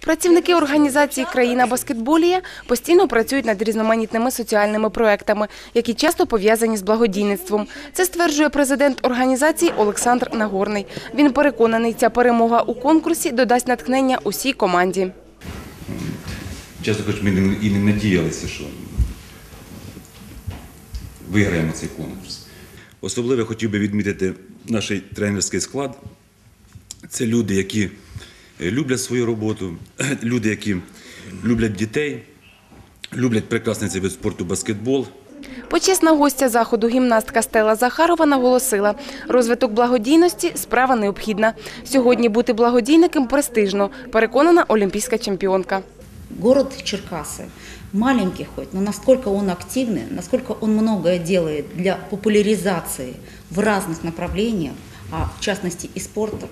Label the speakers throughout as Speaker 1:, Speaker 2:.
Speaker 1: Працівники організації Країна баскетболія постійно працюють над різноманітними соціальними проектами, які часто пов'язані з благодійництвом. Це стверджує президент організації Олександр Нагорний. Він переконаний, ця перемога у конкурсі додасть натхнення усій команді.
Speaker 2: Чесно кажучи, ми і не надіялися, що виграємо цей конкурс. Особливо хотів би відмітити наш тренерський склад. Це люди, які люблять свою роботу, люди, які люблять дітей, люблять прекрасний цей вид спорту баскетбол.
Speaker 1: Почесна гостя заходу гімнастка Стела Захарова наголосила, розвиток благодійності – справа необхідна. Сьогодні бути благодійником престижно, переконана олімпійська чемпіонка.
Speaker 3: Город Черкасы маленький хоть, но насколько он активный, насколько он многое делает для популяризации в разных направлениях, а в частности и спорта.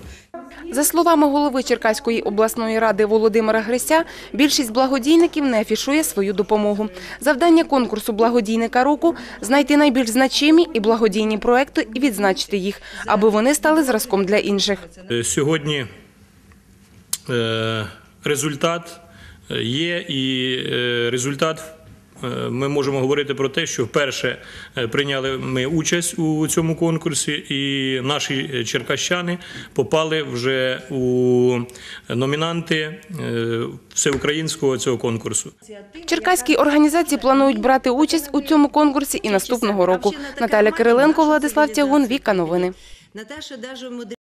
Speaker 1: За словами голови Черкаської обласної ради Володимира Грися, більшість благодійників не афішує свою допомогу. Завдання конкурсу благодійника року – знайти найбільш значимі і благодійні проекти і відзначити їх, аби вони стали зразком для інших.
Speaker 4: Е, Сьогодні е, результат е, є, і результат ми можемо говорити про те, що вперше е, прийняли ми участь у цьому конкурсі, і наші черкащани попали вже у номінанти е, всеукраїнського цього конкурсу.
Speaker 1: Черкаські організації планують брати участь у цьому конкурсі і наступного року. Наталя Кириленко, Владислав Тягун, Віка Новини.
Speaker 5: Наташа даже